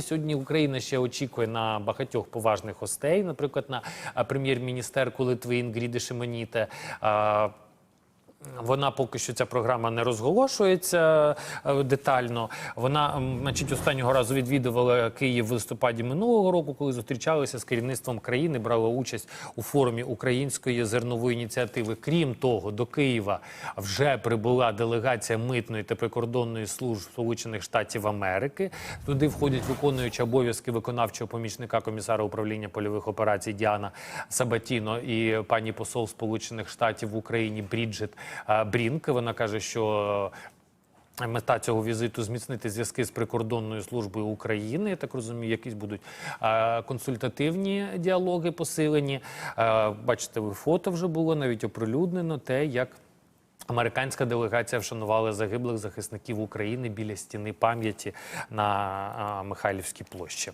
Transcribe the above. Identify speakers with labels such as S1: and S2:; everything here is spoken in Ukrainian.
S1: Сьогодні Україна ще очікує на багатьох поважних гостей, наприклад, на прем'єр-міністерку Литви Інгріди Шимоніте. Вона поки що ця програма не розголошується е, детально. Вона, значить, останнього разу відвідувала Київ в листопаді минулого року, коли зустрічалися з керівництвом країни, брала участь у форумі української зернової ініціативи. Крім того, до Києва вже прибула делегація митної та прикордонної служб Сполучених Штатів Америки. Туди входять виконуючи обов'язки виконавчого помічника комісара управління польових операцій Діана Сабатіно і пані посол Сполучених Штатів в Україні Бріджит Брінк. Вона каже, що Мета цього візиту зміцнити зв'язки з прикордонною службою України. Я так розумію, якісь будуть консультативні діалоги посилені. Бачите, ви фото вже було навіть оприлюднено те, як. Американська делегація вшанувала загиблих захисників України біля стіни пам'яті на Михайлівській площі.